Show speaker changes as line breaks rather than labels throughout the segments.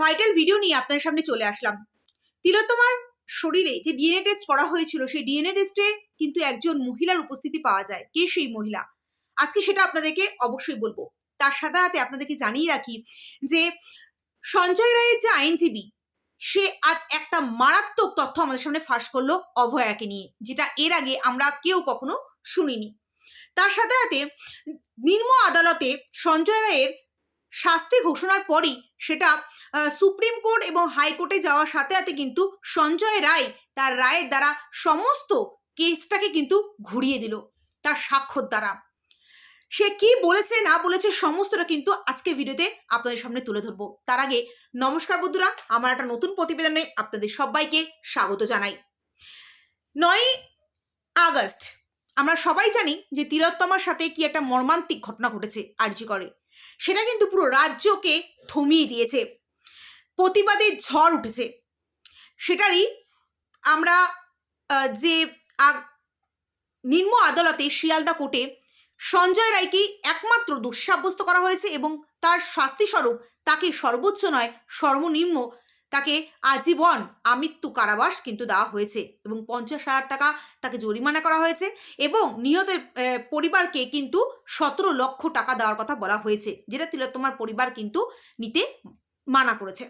Vital video নিয়ে আপনাদের সামনে চলে আসলাম। তিলোত্তমার শরীরে যে ডিএনএ টেস্ট করা হয়েছিল, সেই ডিএনএ টেস্টে কিন্তু একজন মহিলার উপস্থিতি পাওয়া যায়। কে সেই মহিলা? আজকে সেটা আপনাদেরকে অবশ্যই বলব। তার সাথে সাথে আপনাদেরকে জানিয়ে রাখি যে, সঞ্জয় রায়ের যে আইনজীবী, সে আজ একটা মারাত্মক তথ্য আমাদের সামনে ফাঁস করল অভয়াকে নিয়ে, যেটা এর আগে আমরা কেউ কখনো শুনিনি। তার সাথে সাথে নিম্ন আদালতে সঞ্জয় রায়ের শাস্তি ঘোষণার পরই সেটা সুপ্রিম কোর্ট এবং হাইকোর্টে যাওয়ার সাথে সাথে কিন্তু সঞ্জয় রায় তার রায়ের দ্বারা সমস্ত কেসটাকে কিন্তু ঘুরিয়ে দিল তার স্বাক্ষর দ্বারা। সে কি বলেছে, না বলেছে সমস্তটা কিন্তু আজকে ভিডিওতে আপনাদের সামনে তুলে ধরবো। তার আগে নমস্কার বন্ধুরা, আমার একটা নতুন প্রতিবেদনে আপনাদের সবাইকে স্বাগত জানাই। নয় আগস্ট, আমরা সবাই জানি যে তিলোত্তমার সাথে কি একটা মর্মান্তিক ঘটনা ঘটেছে আরজি করে। সেটা কিন্তু পুরো রাজ্যকে থমিয়ে দিয়েছে। প্রতিবাদের ঝড় উঠেছে। সেটারই আমরা যে নিম্ন আদালতে শিয়ালদা কোর্টে সঞ্জয় রায়কে একমাত্র দুঃসাব্যস্ত করা হয়েছে এবং তার শাস্তিস্বরূপ তাকে সর্বোচ্চ নয়, সর্বনিম্ন তাকে আজীবন আমৃত্যু কারাবাস কিন্তু দেওয়া হয়েছে এবং পঞ্চাশ হাজার টাকা তাকে জরিমানা করা হয়েছে এবং নিহতের পরিবারকে কিন্তু সতেরো লক্ষ টাকা দেওয়ার কথা বলা হয়েছে, যেটা তিলোত্তমার পরিবার কিন্তু নিতে মানা করেছে।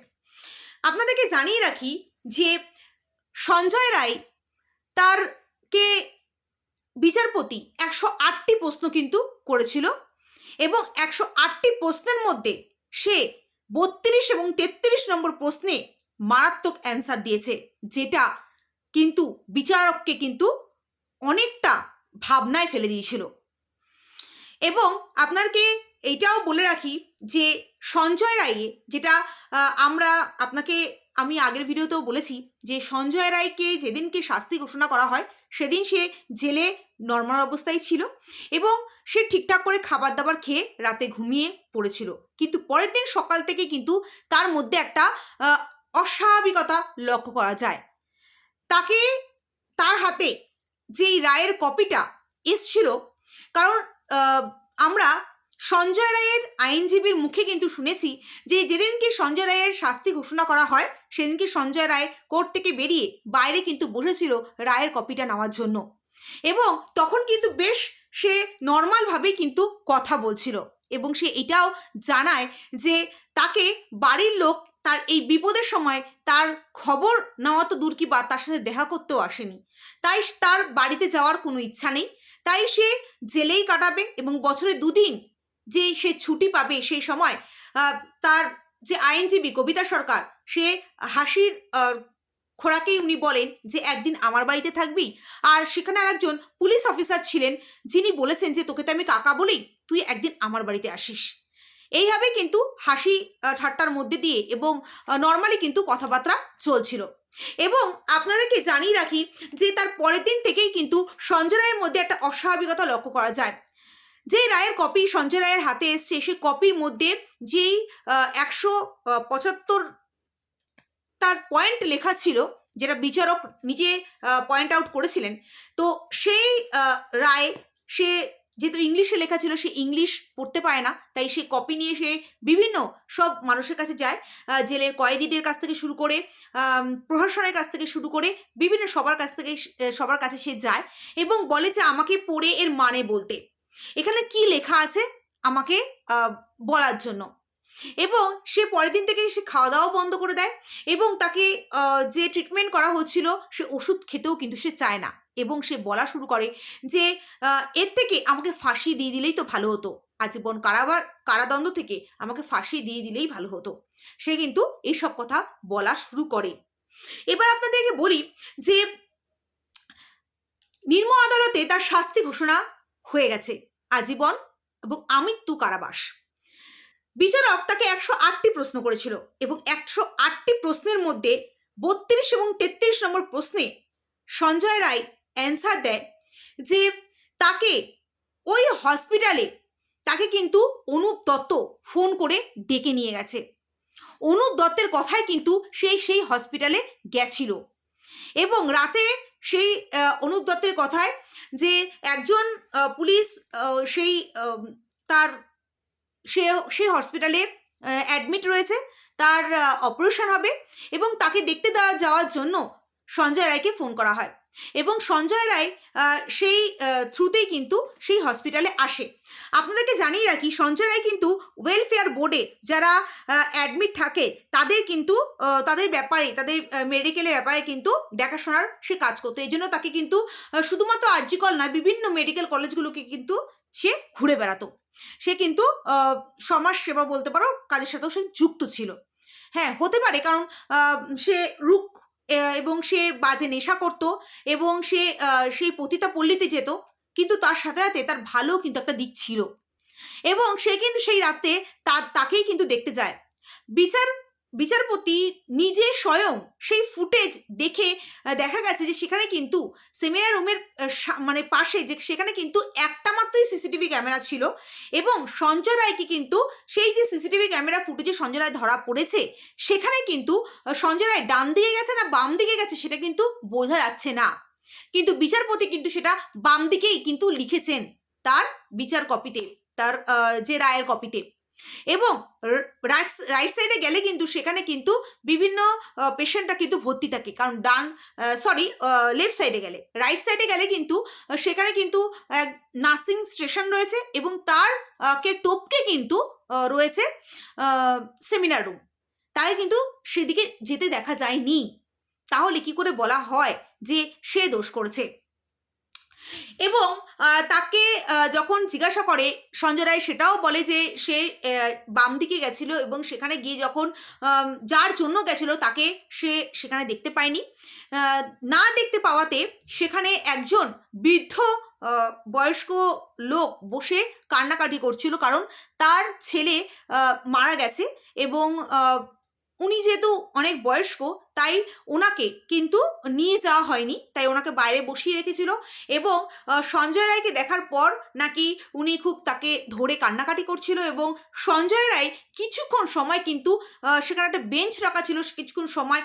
আপনাদেরকে জানিয়ে রাখি যে সঞ্জয় রায় তার কে বিচারপতি একশো আটটি প্রশ্ন কিন্তু করেছিল এবং একশো আটটি প্রশ্নের মধ্যে সে বত্রিশ এবং তেত্রিশ নম্বর প্রশ্নে মারাত্মক অ্যান্সার দিয়েছে, যেটা কিন্তু বিচারককে কিন্তু অনেকটা ভাবনায় ফেলে দিয়েছিল। এবং আপনাকে এইটাও বলে রাখি যে সঞ্জয় রায়ে যেটা আমরা আপনাকে, আমি আগের ভিডিওতেও বলেছি যে সঞ্জয় রায়কে যেদিনকে শাস্তি ঘোষণা করা হয়, সেদিন সে জেলে নর্মাল অবস্থায় ছিল। এবং সে ঠিকঠাক করে খাবার দাবার খেয়ে রাতে ঘুমিয়ে পড়েছিল। কিন্তু পরের দিন সকাল থেকে কিন্তু তার মধ্যে একটা অস্বাভাবিকতা লক্ষ্য করা যায়। তাকে তার হাতে যেই রায়ের কপিটা এসছিল, কারণ আমরা সঞ্জয় রায়ের আইনজীবীর মুখে কিন্তু শুনেছি যে যেদিনকে সঞ্জয় রায়ের শাস্তি ঘোষণা করা হয়, সেদিনকে সঞ্জয় রায় কোর্ট থেকে বেরিয়ে বাইরে কিন্তু বসেছিল রায়ের কপিটা নেওয়ার জন্য। এবং তখন কিন্তু বেশ সে নর্মালভাবেই কিন্তু কথা বলছিল এবং সে এটাও জানায় যে তাকে বাড়ির লোক তার এই বিপদের সময় তার খবর নেওয়া তো দূর কি বা তার সাথে দেখা করতেও আসেনি। তাই তার বাড়িতে যাওয়ার কোনো ইচ্ছা নেই। তাই সে জেলেই কাটাবে এবং বছরে দুদিন যে সে ছুটি পাবে সেই সময় তার যে আইনজীবী কবিতা সরকার, সে হাসির খোরাকেই উনি বলেন যে, একদিন আমার বাড়িতে থাকবি? আর সেখানে আর একজন পুলিশ অফিসার ছিলেন, যিনি বলেছেন যে, তোকে তো আমি কাকা বলি তুই একদিন আমার বাড়িতে আসিস। এইভাবে কিন্তু হাসি ঠাট্টার মধ্যে দিয়ে এবং নর্মালি কিন্তু কথাবার্তা চলছিল। এবং আপনাদেরকে জানিয়ে রাখি যে, তার পরের দিন থেকেই কিন্তু সঞ্জয় রায়ের মধ্যে একটা অস্বাভাবিকতা লক্ষ্য করা যায়। যে রায়ের কপি সঞ্জয় রায়ের হাতে এসছে, সে কপির মধ্যে যেই একশো পঁচাত্তর তার পয়েন্ট লেখা ছিল যেটা বিচারক নিজে পয়েন্ট আউট করেছিলেন। তো সেই রায় সে যেহেতু ইংলিশে লেখা ছিল, সে ইংলিশ পড়তে পারে না, তাই সে কপি নিয়ে সে বিভিন্ন সব মানুষের কাছে যায় জেলের কয়েদিদের কাছ থেকে শুরু করে প্রশাসনের কাছ থেকে শুরু করে বিভিন্ন সবার কাছ থেকে সবার কাছে সে যায় এবং বলে যে আমাকে পড়ে এর মানে বলতে। এখানে কি লেখা আছে? আমাকে বলার জন্য। এবং সে পরের দিন থেকে সে খাওয়া দাওয়াও বন্ধ করে দেয় এবং তাকে যে ট্রিটমেন্ট করা হচ্ছিল, সে ওষুধ খেতেও কিন্তু সে চায় না। এবং সে বলা শুরু করে যে এর থেকে আমাকে ফাঁসি দিয়ে দিলেই তো ভালো হতো। আজীবন কারাবার, কারাদণ্ড থেকে আমাকে ফাঁসি দিয়ে দিলেই ভালো হতো। সে কিন্তু এইসব কথা বলা শুরু করে। এবার আপনাদেরকে বলি যে, নিম্ন আদালতে তার শাস্তি ঘোষণা হয়ে গেছে। আজীবন এবং আমৃত্যু কারাবাস। বিচারক তাকে একশো আটটি প্রশ্ন করেছিল এবং একশো আটটি প্রশ্নের মধ্যে বত্রিশ এবং তেত্রিশ নম্বর প্রশ্নে সঞ্জয় রায় অ্যান্সার দেয় যে তাকে ওই হসপিটালে তাকে কিন্তু অনুপ দত্ত ফোন করে ডেকে নিয়ে গেছে। অনুপ দত্তের কথায় কিন্তু সেই সেই হসপিটালে গেছিল। এবং রাতে সেই অনুপ দত্তের কথায় যে একজন পুলিশ সেই তার সে সেই হসপিটালে অ্যাডমিট রয়েছে। তার অপারেশন হবে এবং তাকে দেখতে দেওয়া, যাওয়ার জন্য সঞ্জয় রায়কে ফোন করা হয়। এবং সঞ্জয় রায় সেই থ্রুতেই কিন্তু সেই হসপিটালে আসে। আপনাদেরকে জানিয়ে রাখি, সঞ্জয় রায় কিন্তু ওয়েলফেয়ার বোর্ডে যারা অ্যাডমিট থাকে, তাদের কিন্তু তাদের ব্যাপারে, তাদের মেডিকেলের ব্যাপারে কিন্তু দেখাশোনার সে কাজ করতো। এই জন্য তাকে কিন্তু শুধুমাত্র আর্জিকল নয়, বিভিন্ন মেডিকেল কলেজগুলোকে কিন্তু সে ঘুরে বেড়াতো। সে কিন্তু সমাজ সেবা বলতে পারো, কাজের সাথেও সে যুক্ত ছিল। হ্যাঁ হতে পারে কারণ সে রুক এবং সে বাজে নেশা করত এবং সে সেই পতিতা পল্লীতে যেত, কিন্তু তার সাথে সাথে তার ভালো কিন্তু একটা দিক ছিল। এবং সে কিন্তু সেই রাতে তার তাকেই কিন্তু দেখতে যায়। বিচার বিচারপতি নিজে স্বয়ং সেই ফুটেজ দেখে দেখা গেছে যে সেখানে কিন্তু সেমিনার রুমের মানে পাশে যে সেখানে কিন্তু একটা মাত্রই সিসিটিভি ক্যামেরা ছিল এবং সঞ্জয় রায়কে কিন্তু সেই যে সিসিটিভি ক্যামেরা ফুটেজে সঞ্জয় রায় ধরা পড়েছে, সেখানে কিন্তু সঞ্জয় রায় ডান দিকে গেছে না বাম দিকে গেছে সেটা কিন্তু বোঝা যাচ্ছে না। কিন্তু বিচারপতি কিন্তু সেটা বাম দিকেই কিন্তু লিখেছেন তার বিচার কপিতে, তার যে রায়ের কপিতে। এবং রাইট রাইট সাইডে গেলে কিন্তু সেখানে কিন্তু বিভিন্ন পেশেন্টরা কিন্তু ভর্তি থাকে। কারণ ডান সরি লেফট সাইডে গেলে। রাইট সাইডে গেলে কিন্তু সেখানে কিন্তু নার্সিং স্টেশন রয়েছে এবং তার কে টপকে কিন্তু রয়েছে সেমিনার রুম তাই কিন্তু সেদিকে যেতে দেখা যায়নি। তাহলে কি করে বলা হয় যে সে দোষ করেছে? এবং তাকে যখন জিজ্ঞাসা করে, সঞ্জয় রায় সেটাও বলে যে, সে বাম দিকে গেছিল এবং সেখানে গিয়ে যখন যার জন্য গেছিল তাকে সে সেখানে দেখতে পায়নি। না দেখতে পাওয়াতে সেখানে একজন বৃদ্ধ বয়স্ক লোক বসে কান্নাকাটি করছিল কারণ তার ছেলে মারা গেছে এবং উনি যেহেতু অনেক বয়স্ক, তাই ওনাকে কিন্তু নিয়ে যাওয়া হয়নি। তাই ওনাকে বাইরে বসিয়ে রেখেছিল এবং সঞ্জয় রায়কে দেখার পর নাকি উনি খুব তাকে ধরে কান্নাকাটি করছিল এবং সঞ্জয় রায় কিছুক্ষণ সময় কিন্তু সেখানে একটা বেঞ্চ রাখা ছিল। কিছুক্ষণ সময়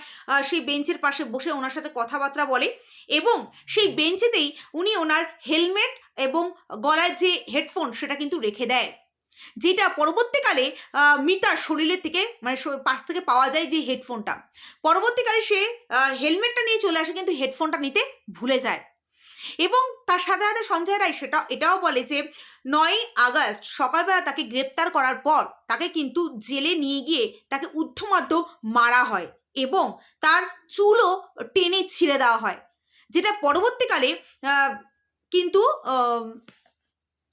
সেই বেঞ্চের পাশে বসে ওনার সাথে কথাবার্তা বলে এবং সেই বেঞ্চেতেই উনি ওনার হেলমেট এবং গলার যে হেডফোন সেটা কিন্তু রেখে দেয়। যেটা পরবর্তীকালে মিতার শরীরের থেকে মানে পাশ থেকে পাওয়া যায় যে হেডফোনটা পরবর্তীকালে সে হেলমেটটা নিয়ে চলে আসে কিন্তু হেডফোনটা নিতে ভুলে যায়। এবং তার সাথে সাথে সঞ্জয় রায় সেটা, এটাও বলে যে নয় আগস্ট সকালবেলা তাকে গ্রেপ্তার করার পর তাকে কিন্তু জেলে নিয়ে গিয়ে তাকে ঊর্ধ্বমধ্য মারা হয় এবং তার চুলও টেনে ছিঁড়ে দেওয়া হয়। যেটা পরবর্তীকালে কিন্তু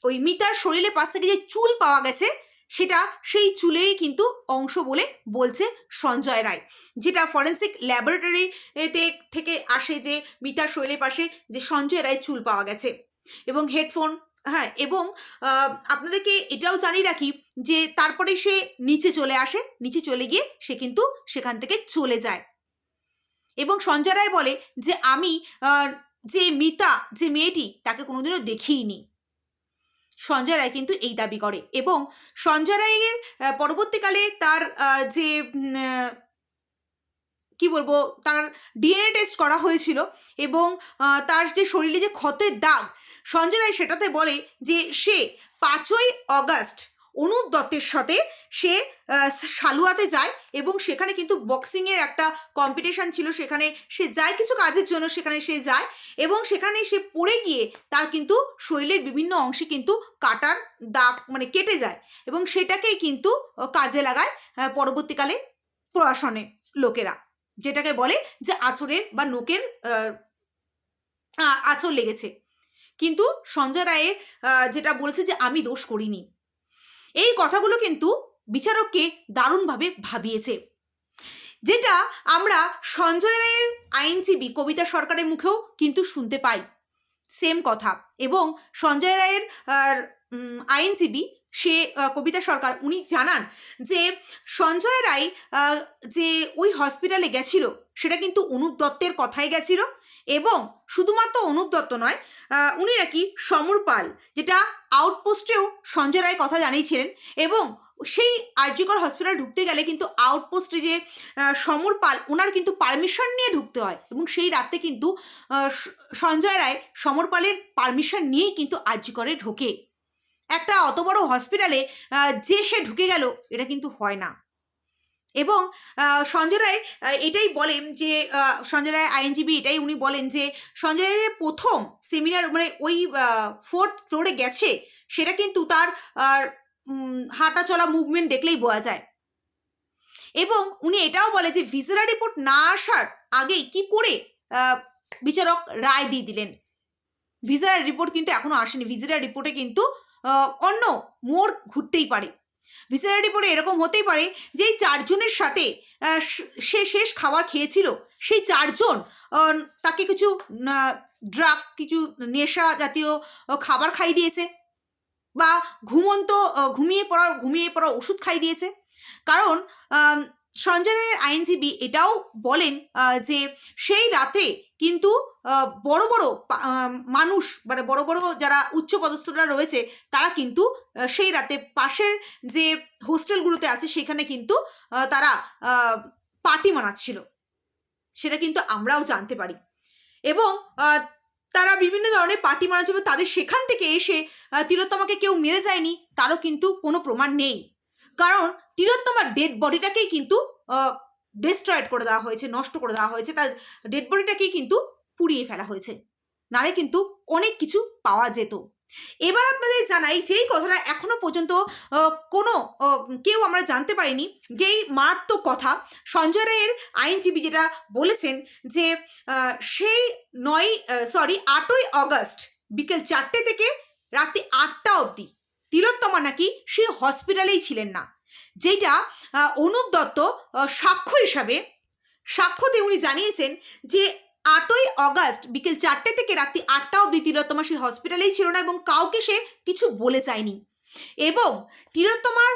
ওই মিতার শরীরের পাশ থেকে যে চুল পাওয়া গেছে, সেটা সেই চুলেরই কিন্তু অংশ বলে বলছে সঞ্জয় রায়। যেটা ফরেন্সিক ল্যাবরেটরিতে থেকে আসে যে মিতার শরীরের পাশে যে সঞ্জয় রায় চুল পাওয়া গেছে। এবং হেডফোন হ্যাঁ এবং আপনাদেরকে এটাও জানিয়ে রাখি যে তারপরে সে নিচে চলে আসে, নিচে চলে গিয়ে সে কিন্তু সেখান থেকে চলে যায়। এবং সঞ্জয় রায় বলে যে, আমি যে মিতা, যে মেয়েটি, তাকে কোনোদিনও দেখিইনি সঞ্জয় রায় কিন্তু এই দাবি করে এবং সঞ্জয় রায়ের পরবর্তীকালে তার যে কি বলব, তার ডিএনএ টেস্ট করা হয়েছিল এবং তার যে শরীরে যে ক্ষতের দাগ, সঞ্জয় রায় সেটাতে বলে যে সে পাঁচই অগাস্ট অনুপ দত্তের সাথে সে সালুয়াতে যায় এবং সেখানে কিন্তু বক্সিংয়ের একটা কম্পিটিশান ছিল। সেখানে সে যায় কিছু কাজের জন্য সেখানে সে যায় এবং সেখানে সে পড়ে গিয়ে তার কিন্তু শরীরের বিভিন্ন অংশে কিন্তু কাটার দাগ মানে কেটে যায় এবং সেটাকেই কিন্তু কাজে লাগায় পরবর্তীকালে প্রশাসনের লোকেরা। যেটাকে বলে যে আঁচড়ের বা নোকের আহ, আ- আঁচড় লেগেছে। কিন্তু সঞ্জয় রায়ের যেটা বলেছে যে আমি দোষ করিনি। এই কথাগুলো কিন্তু বিচারককে দারুণভাবে ভাবিয়েছে। যেটা আমরা সঞ্জয় রায়ের আইনজীবী কবিতা সরকারের মুখেও কিন্তু শুনতে পাই। সেম কথা। এবং সঞ্জয় রায়ের আইনজীবী সে কবিতা সরকার, উনি জানান যে সঞ্জয় রায় যে ওই হসপিটালে গেছিল, সেটা কিন্তু অনুপ দত্তের কথাই গেছিল এবং শুধুমাত্র অনুপ দত্ত নয় উনি নাকি সমর পাল, যেটা আউটপোস্টেও সঞ্জয় রায় কথা জানিয়েছিলেন এবং সেই আর্যিকর হসপিটাল ঢুকতে গেলে কিন্তু আউটপোস্টে যে সমর পাল ওনার কিন্তু পারমিশন নিয়ে ঢুকতে হয় এবং সেই রাতে কিন্তু সঞ্জয় রায় সমর পালের পারমিশন নিয়েই কিন্তু আর্যিকরে ঢোকে। একটা অত বড় হসপিটালে যে সে ঢুকে গেল, এটা কিন্তু হয় না। এবং সঞ্জয় রায় এটাই বলেন যে সঞ্জয় রায় আইনজীবী এটাই উনি বলেন যে, সঞ্জয় রায় প্রথম সেমিনার মানে ওই ফোর্থ ফ্লোরে গেছে, সেটা কিন্তু তার হাঁটা চলা মুভমেন্ট দেখলেই বোঝা যায়। এবং উনি এটাও বলে যে ভিসেরা রিপোর্ট না আসার আগেই কি করে বিচারক রায় দিয়ে দিলেন। ভিসার রিপোর্ট কিন্তু এখনও আসেনি ভিসেরা রিপোর্টে কিন্তু অন্য মোড় ঘুরতেই পারে। ভিসেরা পরে এরকম হতেই পারে যে এই চারজনের সাথে সে শেষ খাবার খেয়েছিল, সেই চারজন তাকে কিছু ড্রাগ, কিছু নেশা জাতীয় খাবার খাই দিয়েছে বা ঘুমন্ত ঘুমিয়ে পড়া ঘুমিয়ে পড়া ওষুধ খাই দিয়েছে। কারণ সঞ্জয় রায়ের আইনজীবী এটাও বলেন যে সেই রাতে কিন্তু বড় বড় মানুষ মানে বড় বড় যারা উচ্চপদস্থরা রয়েছে, তারা কিন্তু সেই রাতে পাশের যে হোস্টেলগুলোতে আছে, সেখানে কিন্তু তারা পার্টি মানাচ্ছিল। সেটা কিন্তু আমরাও জানতে পারি। এবং তারা বিভিন্ন ধরনের পার্টি মানাচ্ছে এবং তাদের সেখান থেকে এসে তিলোত্তমাকে কেউ মেরে যায়নি, তারও কিন্তু কোনো প্রমাণ নেই। কারণ তিলোত্তমার ডেড বডিটাকেই কিন্তু ডিস্ট্রয়েড করে দেওয়া হয়েছে, নষ্ট করে দেওয়া হয়েছে। তার ডেড বডিটাকেই কিন্তু পুড়িয়ে ফেলা হয়েছে। নালে কিন্তু অনেক কিছু পাওয়া যেত। এবার আপনাদের জানাই, যেই কথাটা এখনও পর্যন্ত কোনো কেউ আমরা জানতে পারিনি, যেই মারাত্মক কথা সঞ্জয় রায়ের আইনজীবী যেটা বলেছেন যে সেই নয় সরি আটই অগস্ট বিকেল চারটে থেকে রাত্রি আটটা অবধি তিলোত্তমা নাকি সে হসপিটালেই ছিলেন না। যেটা অনুপ দত্ত সাক্ষ্য হিসাবে, সাক্ষ্যতে উনি জানিয়েছেন যে, আটই অগস্ট বিকেল চারটে থেকে রাত্রি আটটা অবধি তিলোত্তমা সে হসপিটালেই ছিল না এবং কাউকে সে কিছু বলে চায়নি এবং তিলোত্তমার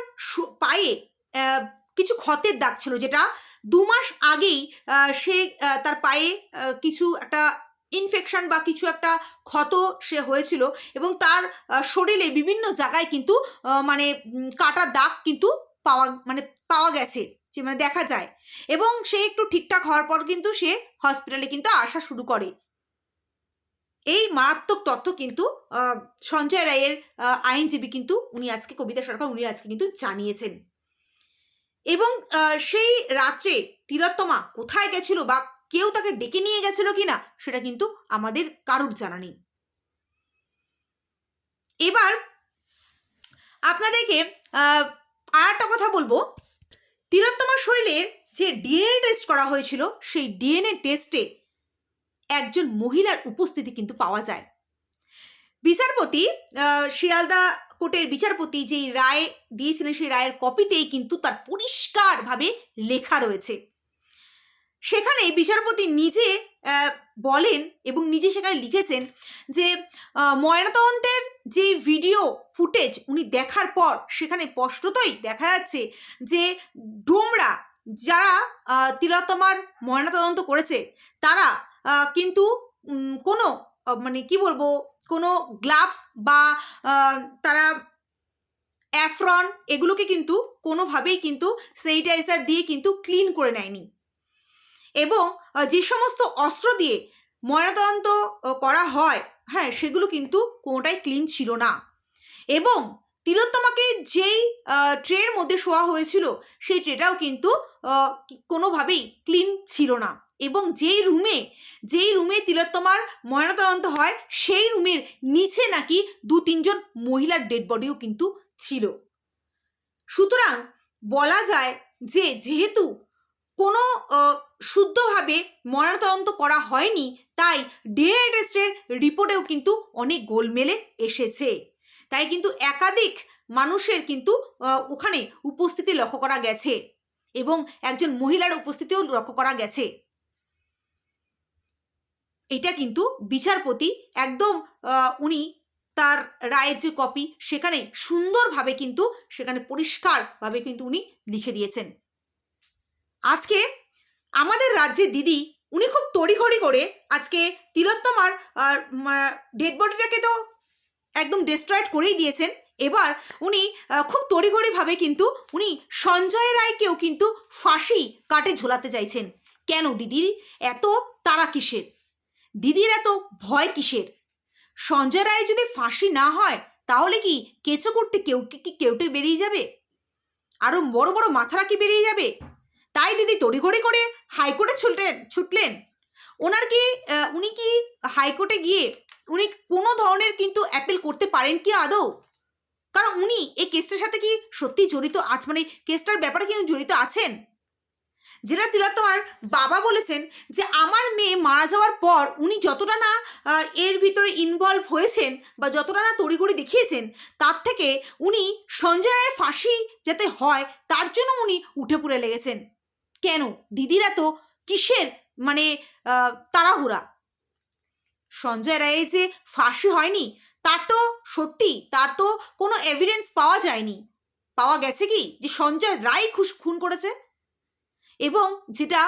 পায়ে কিছু ক্ষতের দাগ ছিল যেটা দু মাস আগেই সে তার পায়ে কিছু একটা ইনফেকশন বা কিছু একটা ক্ষত সে হয়েছিল এবং তার শরীরে বিভিন্ন জায়গায় কিন্তু মানে কাটার দাগ কিন্তু পাওয়া মানে পাওয়া গেছে, যে মানে দেখা যায়। এবং সে একটু ঠিকঠাক হওয়ার পর কিন্তু সে হসপিটালে কিন্তু আসা শুরু করে। এই মারাত্মক তথ্য কিন্তু সঞ্জয় রায়ের আইনজীবী কিন্তু উনি আজকে, কবিতা সরকার উনি আজকে কিন্তু জানিয়েছেন। এবং সেই রাত্রে তিলোত্তমা কোথায় গেছিল বা কেউ তাকে ডেকে নিয়ে গেছিল কিনা, সেটা কিন্তু আমাদের কারুর জানা নেই। এবার আপনাদেরকে আর একটা কথা বলব। তিলোত্তমার শৈলের যে ডিএনএ টেস্ট করা হয়েছিল, সেই ডিএনএ টেস্টে একজন মহিলার উপস্থিতি কিন্তু পাওয়া যায়। বিচারপতি শিয়ালদা কোর্টের বিচারপতি যেই রায় দিয়েছিলেন, সেই রায়ের কপিতেই কিন্তু তার পরিষ্কারভাবে লেখা রয়েছে। সেখানে বিচারপতি নিজে বলেন এবং নিজে সেখানে লিখেছেন যে ময়নাতদন্তের যে ভিডিও ফুটেজ উনি দেখার পর সেখানে স্পষ্টতই দেখা যাচ্ছে যে ডোমরা যারা তিলোত্তমার ময়নাতদন্ত করেছে তারা কিন্তু কোনো মানে কি বলব, কোনো গ্লাভস বা তারা অ্যাফ্রন এগুলোকে কিন্তু কোনোভাবেই কিন্তু স্যানিটাইজার দিয়ে কিন্তু ক্লিন করে নেয়নি। এবং যে সমস্ত অস্ত্র দিয়ে ময়নাতদন্ত করা হয় হ্যাঁ সেগুলো কিন্তু কোনোটাই ক্লিন ছিল না। এবং তিলোত্তমাকে যেই ট্রের মধ্যে শোয়া হয়েছিল, সেই ট্রেটাও কিন্তু কোনোভাবেই ক্লিন ছিল না। এবং যেই রুমে যেই রুমে তিলোত্তমার ময়নাতদন্ত হয়, সেই রুমের নিচে নাকি দু তিনজন মহিলার ডেড বডিও কিন্তু ছিল। সুতরাং বলা যায় যে, যেহেতু কোনো শুদ্ধভাবে ময়নাতদন্ত করা হয়নি, তাই ডিএনএ টেস্টের রিপোর্টেও কিন্তু অনেক গোলমেলে এসেছে। তাই কিন্তু একাধিক মানুষের কিন্তু ওখানে উপস্থিতি লক্ষ্য করা গেছে এবং একজন মহিলার উপস্থিতিও লক্ষ্য করা গেছে। এটা কিন্তু বিচারপতি একদম উনি তার রায়ের যে কপি সেখানে সুন্দরভাবে কিন্তু, সেখানে পরিষ্কারভাবে কিন্তু উনি লিখে দিয়েছেন। আজকে আমাদের রাজ্যের দিদি, উনি খুব তড়িঘড়ি করে আজকে তিলোত্তমার ডেড বডিটাকে তো একদম ডিস্ট্রয়েড করেই দিয়েছেন। এবার উনি খুব তড়িঘড়িভাবে কিন্তু উনি সঞ্জয় রায়কেও কিন্তু ফাঁসি কাটে ঝোলাতে চাইছেন। কেন দিদি? এত তারা কিসের? দিদির এত ভয় কিসের? সঞ্জয় রায় যদি ফাঁসি না হয়, তাহলে কি কেঁচো করতে কেউ, কি কেউটে বেরিয়ে যাবে? আরও বড় বড় মাথারা কি বেরিয়ে যাবে? তাই দিদি তড়িঘড়ি করে হাইকোর্টে ছুটলেন ছুটলেন। ওনার কি উনি কি হাইকোর্টে গিয়ে উনি কোনো ধরনের কিন্তু অ্যাপিল করতে পারেন কি আদৌ? কারণ উনি এই কেসটার সাথে কি সত্যি জড়িত আছ মানে কেসটার ব্যাপারে কি জড়িত আছেন? যেটা তিলোত্তমার বাবা বলেছেন যে, আমার মেয়ে মারা যাওয়ার পর উনি যতটা না এর ভিতরে ইনভলভ হয়েছেন বা যতটা না তড়িঘড়ি দেখিয়েছেন, তার থেকে উনি সঞ্জয় রায়ের ফাঁসি যাতে হয়, তার জন্য উনি উঠে পড়ে লেগেছেন। কেন? দিদিরা তো কিসের? মানে তাড়াহুড়া। সঞ্জয় রায়ের যে ফাঁসি হয়নি, তার তো সত্যি, তার তো কোনো এভিডেন্স পাওয়া যায়নি। পাওয়া গেছে কি? যে সঞ্জয় রায় খুশ, খুন করেছে? এবং যেটা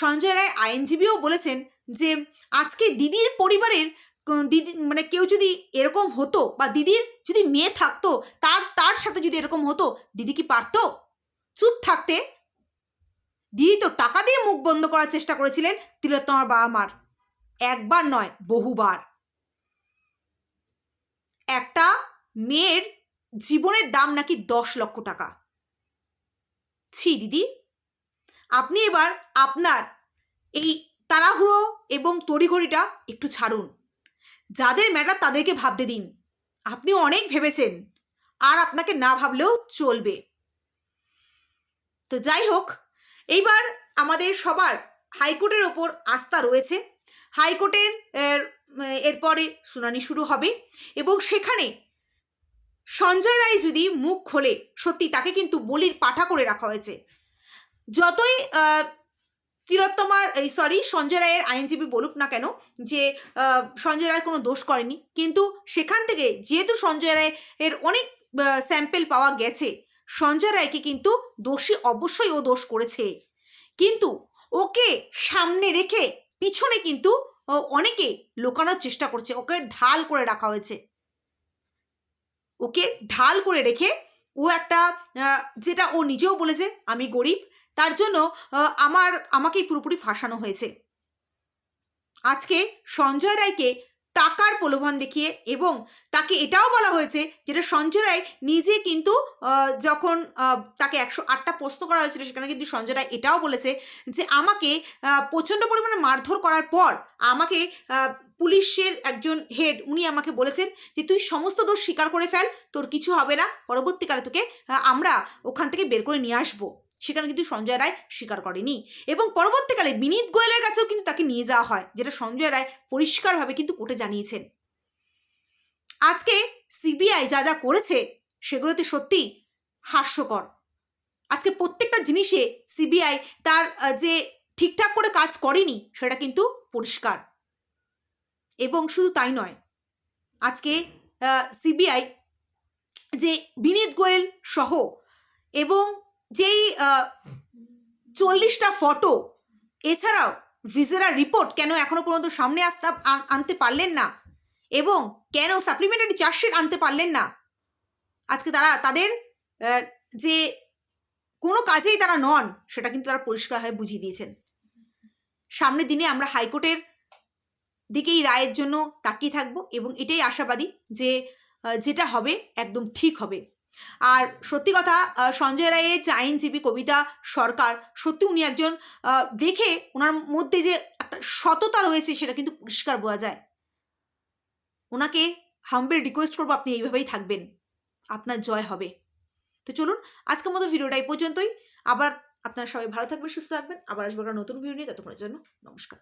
সঞ্জয় রায় আইনজীবীও বলেছেন যে, আজকে দিদির পরিবারের দিদি মানে কেউ যদি এরকম হতো বা দিদির যদি মেয়ে থাকতো, তার তার সাথে যদি এরকম হতো, দিদি কি পারতো? চুপ থাকতে দিদি তো টাকা দিয়ে মুখ বন্ধ করার চেষ্টা করেছিলেন তিলোত্তমার বাবা মার। একবার নয়, বহুবার। একটা মেয়ের জীবনের দাম নাকি দশ লক্ষ টাকা। ছি, দিদি, আপনি এবার আপনার এই তাড়াহুড়ো এবং তড়িঘড়িটা একটু ছাড়ুন। যাদের ম্যাটার তাদেরকে ভাবতে দিন। আপনি অনেক ভেবেছেন, আর আপনাকে না ভাবলেও চলবে। তো যাই হোক এইবার আমাদের সবার হাইকোর্টের ওপর আস্থা রয়েছে। হাইকোর্টের এর, এরপরে শুনানি শুরু হবে এবং সেখানে সঞ্জয় রায় যদি মুখ খোলে সত্যি তাকে কিন্তু বলির পাঠা করে রাখা হয়েছে। যতই আহ, তিলোত্তমার এই সরি সঞ্জয় রায়ের আইনজীবী বলুক না কেন যে সঞ্জয় রায় কোনো দোষ করেনি কিন্তু সেখান থেকে যেহেতু সঞ্জয় রায়ের অনেক স্যাম্পেল পাওয়া গেছে সঞ্জয় রায়কে কিন্তু দোষী অবশ্যই ও দোষ করেছে। কিন্তু ওকে সামনে রেখে পিছনে কিন্তু অনেকে লোকানোর চেষ্টা করছে। ওকে ঢাল করে রাখা হয়েছে। ওকে ঢাল করে রেখে ও একটা যেটা ও নিজেও বলেছে, আমি গরিব, তার জন্য আমার, আমাকেই পুরোপুরি ফাঁসানো হয়েছে। আজকে সঞ্জয় রায়কে টাকার প্রলোভন দেখিয়ে এবং তাকে এটাও বলা হয়েছে যেটা সঞ্জয় রায় নিজে কিন্তু যখন তাকে একশো আটটা প্রশ্ন করা হয়েছিল সেখানে কিন্তু সঞ্জয় রায় এটাও বলেছে যে আমাকে প্রচণ্ড পরিমাণে মারধর করার পর আমাকে পুলিশের একজন হেড উনি আমাকে বলেছেন যে তুই সমস্ত দোষ স্বীকার করে ফেল, তোর কিছু হবে না, পরবর্তীকালে তোকে আমরা ওখান থেকে বের করে নিয়ে আসব। সেখানে কিন্তু সঞ্জয় রায় স্বীকার করেনি। এবং পরবর্তীকালে বিনীত গোয়েলের কাছেও কিন্তু তাকে নিয়ে যাওয়া হয়, যেটা সঞ্জয় রায় পরিষ্কারভাবে কিন্তু কোর্টে জানিয়েছেন। আজকে সিবিআই যা যা করেছে, সেগুলোতে সত্যি হাস্যকর। আজকে প্রত্যেকটা জিনিসে সিবিআই তার যে ঠিকঠাক করে কাজ করেনি, সেটা কিন্তু পরিষ্কার। এবং শুধু তাই নয়, আজকে সিবিআই যে বিনীত গোয়েল সহ এবং যেই চল্লিশটা ফটো এছাড়াও ভিজেরা রিপোর্ট কেন এখনও পর্যন্ত সামনে আসতে আনতে পারলেন না? এবং কেন সাপ্লিমেন্টারি চার্জশিট আনতে পারলেন না? আজকে তারা, তাদের যে কোনো কাজেই তারা নন, সেটা কিন্তু তারা পরিষ্কারভাবে বুঝিয়ে দিয়েছেন। সামনের দিনে আমরা হাইকোর্টের দিকেই রায়ের জন্য তাকিয়ে থাকব এবং এটাই আশাবাদী যে যেটা হবে একদম ঠিক হবে। আর সত্যি কথা সঞ্জয় রায়ের আইনজীবী কবিতা সরকার, সত্যি উনি একজন দেখে ওনার মধ্যে যে একটা সততা রয়েছে সেটা কিন্তু পরিষ্কার বোঝা যায়। ওনাকে হাম্বেল রিকোয়েস্ট করব আপনি এইভাবেই থাকবেন। আপনার জয় হবে। তো চলুন, আজকের মতো ভিডিওটা এই পর্যন্তই। আবার আপনারা সবাই ভালো থাকবেন, সুস্থ থাকবেন। আবার আসব নতুন ভিডিও নিয়ে। ততক্ষণের জন্য নমস্কার।